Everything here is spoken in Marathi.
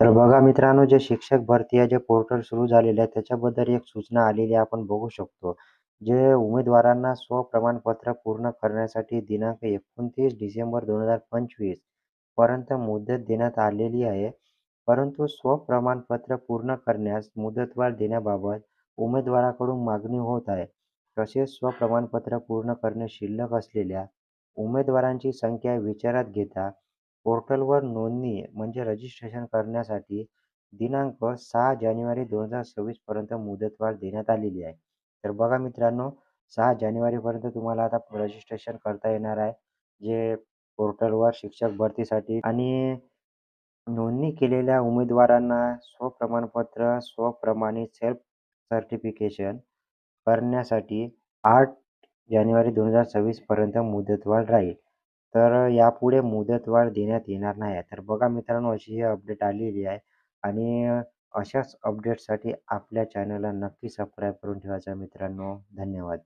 तर बघा मित्रांनो जे शिक्षक भरती आहे जे पोर्टल सुरू झालेलं आहे त्याच्याबद्दल एक सूचना आलेली आहे आपण बघू शकतो. जे उमेदवारांना स्वप्रमाणपत्र पूर्ण करण्यासाठी दिनांक एकोणतीस डिसेंबर दोन हजार पंचवीसपर्यंत मुदत देण्यात आलेली आहे. परंतु स्वप्रमाणपत्र पूर्ण करण्यास मुदतवाढ देण्याबाबत उमेदवाराकडून मागणी होत आहे. तसेच स्वप्रमाणपत्र पूर्ण करणे शिल्लक असलेल्या उमेदवारांची संख्या विचारात घेता पोर्टलवर नोंदणी म्हणजे रजिस्ट्रेशन करण्यासाठी दिनांक सहा जानेवारी दोन हजार सव्वीसपर्यंत मुदतवाढ देण्यात आलेली आहे. तर बघा मित्रांनो सहा जानेवारीपर्यंत तुम्हाला आता रजिस्ट्रेशन करता येणार आहे जे पोर्टलवर शिक्षक भरतीसाठी आणि नोंदणी केलेल्या उमेदवारांना स्वप्रमाणपत्र स्वप्रमाणित सेल्फ सर्टिफिकेशन करण्यासाठी आठ जानेवारी दोन हजार सव्वीसपर्यंत मुदतवाढ राहील. तर यापुढे मुदतवाढ देण्यात येणार नाही आहे. तर बघा मित्रांनो अशी ही अपडेट आलेली आहे आणि अशाच अपडेटसाठी आपल्या चॅनलला नक्की सबस्क्राईब करून ठेवायचा मित्रांनो. धन्यवाद.